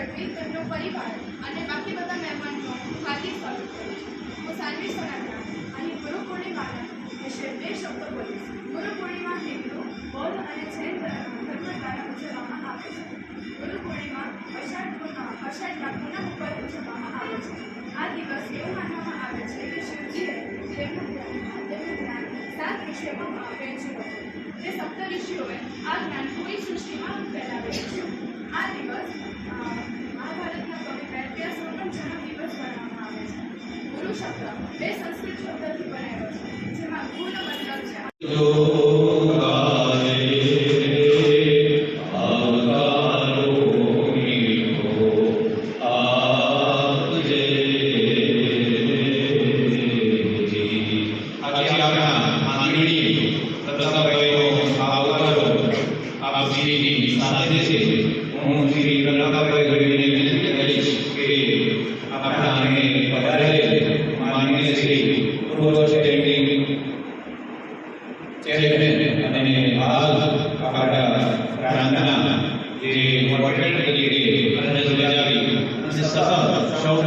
ગઢવી તેમનો પરિવાર અને બાકી બધા મહેમાનોનું હું હાર્દિક સ્વાગત કરું છું. હું સાનવી સોનાગ્રા અહીં ગુરુ પૂર્ણિમાના વિશે બે શબ્દો બોલીશ ગુરુ પૂર્ણિમા હિન્દુ બૌદ્ધ અને જૈન ધર્મ દ્વારા ઉજવવામાં આવે છે. ગુરુ પૂર્ણિમા અષાઢ અષાઢના પૂનમ ઉપર ઉજવવામાં આવે છે. આ દિવસ એવું માનવામાં આવે છે કે શિવજીએ તેમનું જ્ઞાન તેમનું જ્ઞાન સાત વિષયોમાં વહેંચ્યું હતું તે સપ્ત આ જ્ઞાન ગુરુ શબ્દ બે સંસ્કૃત અને હાલ આપણા પ્રાંતના જે મોડરેટર તરીકે ફરજ બજાવી અને સૌ